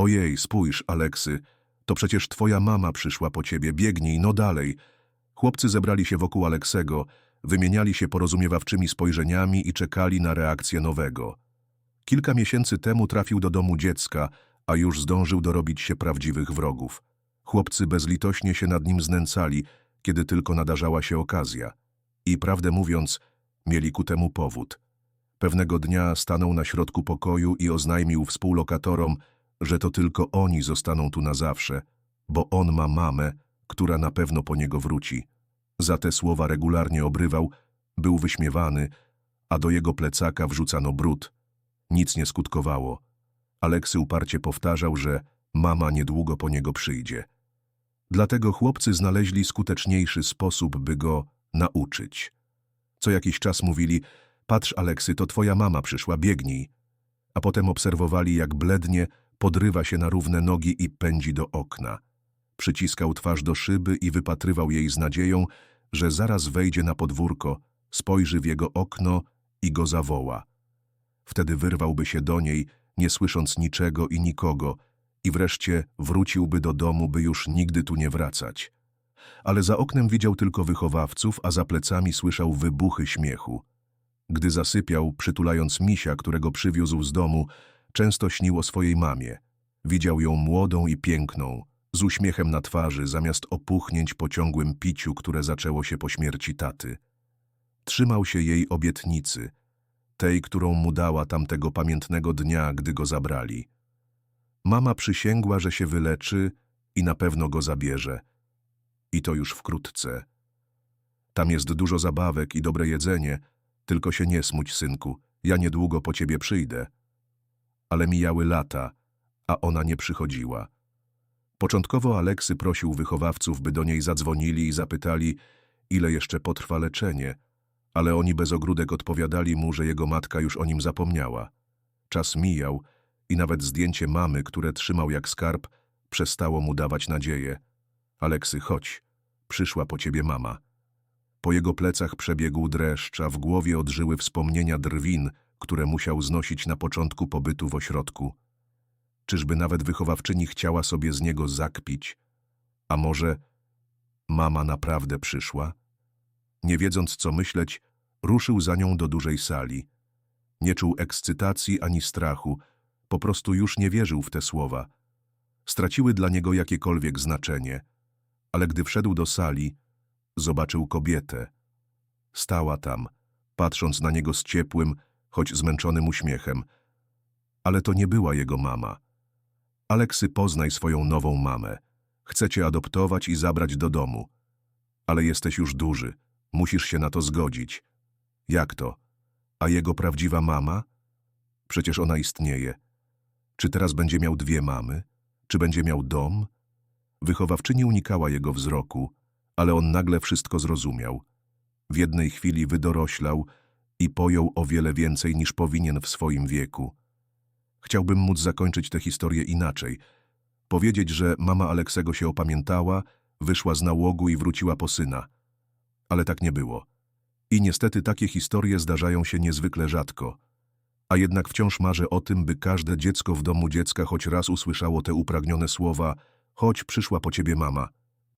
Ojej, spójrz, Aleksy, to przecież twoja mama przyszła po ciebie, biegnij, no dalej. Chłopcy zebrali się wokół Aleksego, wymieniali się porozumiewawczymi spojrzeniami i czekali na reakcję nowego. Kilka miesięcy temu trafił do domu dziecka, a już zdążył dorobić się prawdziwych wrogów. Chłopcy bezlitośnie się nad nim znęcali, kiedy tylko nadarzała się okazja. I prawdę mówiąc, mieli ku temu powód. Pewnego dnia stanął na środku pokoju i oznajmił współlokatorom, że to tylko oni zostaną tu na zawsze, bo on ma mamę, która na pewno po niego wróci. Za te słowa regularnie obrywał, był wyśmiewany, a do jego plecaka wrzucano brud. Nic nie skutkowało. Aleksy uparcie powtarzał, że mama niedługo po niego przyjdzie. Dlatego chłopcy znaleźli skuteczniejszy sposób, by go nauczyć. Co jakiś czas mówili, patrz Aleksy, to twoja mama przyszła, biegnij. A potem obserwowali, jak blednie podrywa się na równe nogi i pędzi do okna. Przyciskał twarz do szyby i wypatrywał jej z nadzieją, że zaraz wejdzie na podwórko, spojrzy w jego okno i go zawoła. Wtedy wyrwałby się do niej, nie słysząc niczego i nikogo, i wreszcie wróciłby do domu, by już nigdy tu nie wracać. Ale za oknem widział tylko wychowawców, a za plecami słyszał wybuchy śmiechu. Gdy zasypiał, przytulając misia, którego przywiózł z domu, często śnił o swojej mamie. Widział ją młodą i piękną, z uśmiechem na twarzy, zamiast opuchnięć po ciągłym piciu, które zaczęło się po śmierci taty. Trzymał się jej obietnicy, tej, którą mu dała tamtego pamiętnego dnia, gdy go zabrali. Mama przysięgła, że się wyleczy i na pewno go zabierze. I to już wkrótce. Tam jest dużo zabawek i dobre jedzenie, tylko się nie smuć, synku, ja niedługo po ciebie przyjdę. Ale mijały lata, a ona nie przychodziła. Początkowo Aleksy prosił wychowawców, by do niej zadzwonili i zapytali, ile jeszcze potrwa leczenie, ale oni bez ogródek odpowiadali mu, że jego matka już o nim zapomniała. Czas mijał i nawet zdjęcie mamy, które trzymał jak skarb, przestało mu dawać nadzieję. Aleksy, chodź, przyszła po ciebie mama. Po jego plecach przebiegł dreszcz, a w głowie odżyły wspomnienia drwin, które musiał znosić na początku pobytu w ośrodku. Czyżby nawet wychowawczyni chciała sobie z niego zakpić? A może mama naprawdę przyszła? Nie wiedząc, co myśleć, ruszył za nią do dużej sali. Nie czuł ekscytacji ani strachu, po prostu już nie wierzył w te słowa. Straciły dla niego jakiekolwiek znaczenie, ale gdy wszedł do sali, zobaczył kobietę. Stała tam, patrząc na niego z ciepłym, choć zmęczonym uśmiechem. Ale to nie była jego mama. Aleksy, poznaj swoją nową mamę. Chcę cię adoptować i zabrać do domu. Ale jesteś już duży. Musisz się na to zgodzić. Jak to? A jego prawdziwa mama? Przecież ona istnieje. Czy teraz będzie miał dwie mamy? Czy będzie miał dom? Wychowawczyni unikała jego wzroku, ale on nagle wszystko zrozumiał. W jednej chwili wydoroślał i pojął o wiele więcej niż powinien w swoim wieku. Chciałbym móc zakończyć tę historię inaczej. Powiedzieć, że mama Aleksego się opamiętała, wyszła z nałogu i wróciła po syna. Ale tak nie było. I niestety takie historie zdarzają się niezwykle rzadko. A jednak wciąż marzę o tym, by każde dziecko w domu dziecka choć raz usłyszało te upragnione słowa Chodź, przyszła po ciebie mama.